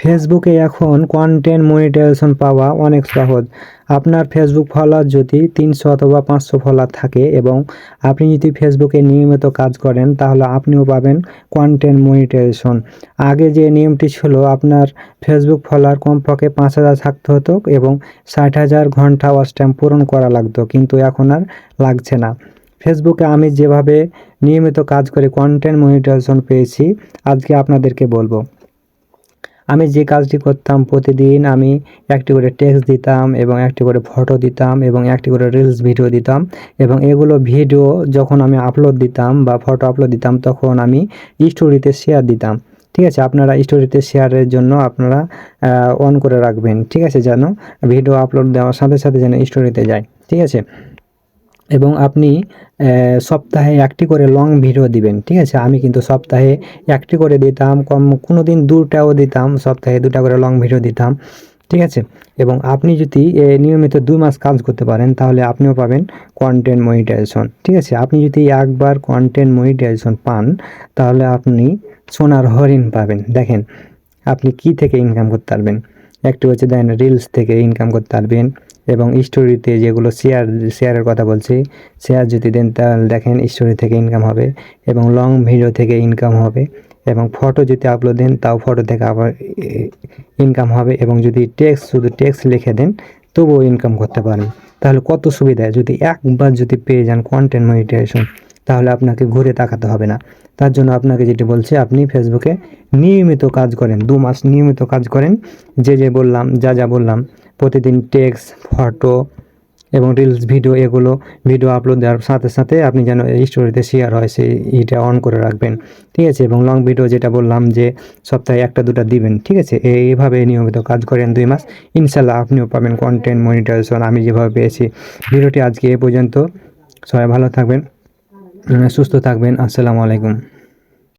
ফেসবুকে এখন content monetization পাওয়া অনেক সহজ। আপনার ফেসবুক ফলোয়ার যদি তিনশো অথবা পাঁচশো ফলোয়ার থাকে এবং আপনি যদি ফেসবুকে নিয়মিত কাজ করেন, তাহলে আপনিও পাবেন কন্টেন্ট মনিটাইজেশন আগে যে নিয়মটি ছিল, আপনার ফেসবুক ফলোয়ার কমপক্ষে পাঁচ হাজার থাকতে হতো এবং ষাট হাজার ঘণ্টা ওয়াচ টাইম পূরণ করা লাগতো, কিন্তু এখন আর লাগছে না। ফেসবুকে আমি যেভাবে নিয়মিত কাজ করে কন্টেন্ট মনিটাইজেশন পেয়েছি, আজকে আপনাদেরকে বলব। আমি যে কাজটি করতাম প্রতিদিন আমি একটি করে টেক্সট দিতাম এবং একটি করে ফটো দিতাম এবং একটি করে রিলস ভিডিও দিতাম এবং এগুলো ভিডিও যখন আমি আপলোড দিতাম বা ফটো আপলোড দিতাম তখন আমি স্টোরিতে শেয়ার দিতাম। ঠিক আছে? আপনারা স্টোরিতে শেয়ারের জন্য আপনারা অন করে রাখবেন। ঠিক আছে যেন ভিডিও আপলোড দেওয়ার সাথে সাথে যেন স্টোরিতে যায়। ঠিক আছে? এবং আপনি সপ্তাহে একটি করে লং ভিডিও দিবেন, ঠিক আছে? আমি কিন্তু সপ্তাহে একটি করে দিতাম, কম কোনো দিন দুটাও দিতাম, সপ্তাহে দুটা করে লং ভিডিও দিতাম, ঠিক আছে? এবং আপনি যদি নিয়মিত দুই মাস কাজ করতে পারেন, তাহলে আপনিও পাবেন কন্টেন্ট মনিটাইজেশন ঠিক আছে? আপনি যদি একবার কন্টেন্ট মনিটাইজেশন পান, তাহলে আপনি সোনার হরিণ পাবেন। দেখেন, আপনি কি থেকে ইনকাম করতে পারবেন? একটি হচ্ছে দেন রিলস থেকে ইনকাম করতে পারবেন এবং স্টোরিতে যেগুলো শেয়ার শেয়ারের কথা বলছি শেয়ার যদি দেন তাহলে দেখেন স্টোরি থেকে ইনকাম হবে এবং লং ভিডিও থেকে ইনকাম হবে এবং ফটো যদি আপলোড দেন তাও ফটো থেকে আবার ইনকাম হবে এবং যদি টেক্সট শুধু টেক্সট লিখে দেন তবুও ইনকাম করতে পারেন। তাহলে কত সুবিধা, যদি একবার যদি পেয়ে যান কন্টেন্ট মনিটাইজেশন তাহলে আপনাকে ঘুরে তাকাতে হবে না। তার জন্য আপনাকে যেটি বলছি, আপনি ফেসবুকে নিয়মিত কাজ করেন, দু মাস নিয়মিত কাজ করেন, যে যে বললাম, যা যা বললাম প্রতিদিন টেক্সট ফটো এবং রিলস ভিডিও এগুলো ভিডিও আপলোড দেওয়ার সাথে সাথে আপনি যেন এই স্টোরিতে শেয়ার হয়, সেই এইটা অন করে রাখবেন। ঠিক আছে? এবং লং ভিডিও যেটা বললাম যে সপ্তাহে একটা, দুটা দিবেন, ঠিক আছে? এইভাবে নিয়মিত কাজ করেন দুই মাস। ইনশাল্লাহ আপনিও পাবেন কন্টেন্ট মনিটাইজেশন আমি যেভাবে পেয়েছি। ভিডিওটি আজকে এ পর্যন্ত। সবাই ভালো থাকবেন, সুস্থ থাকবেন। আসসালামু আলাইকুম।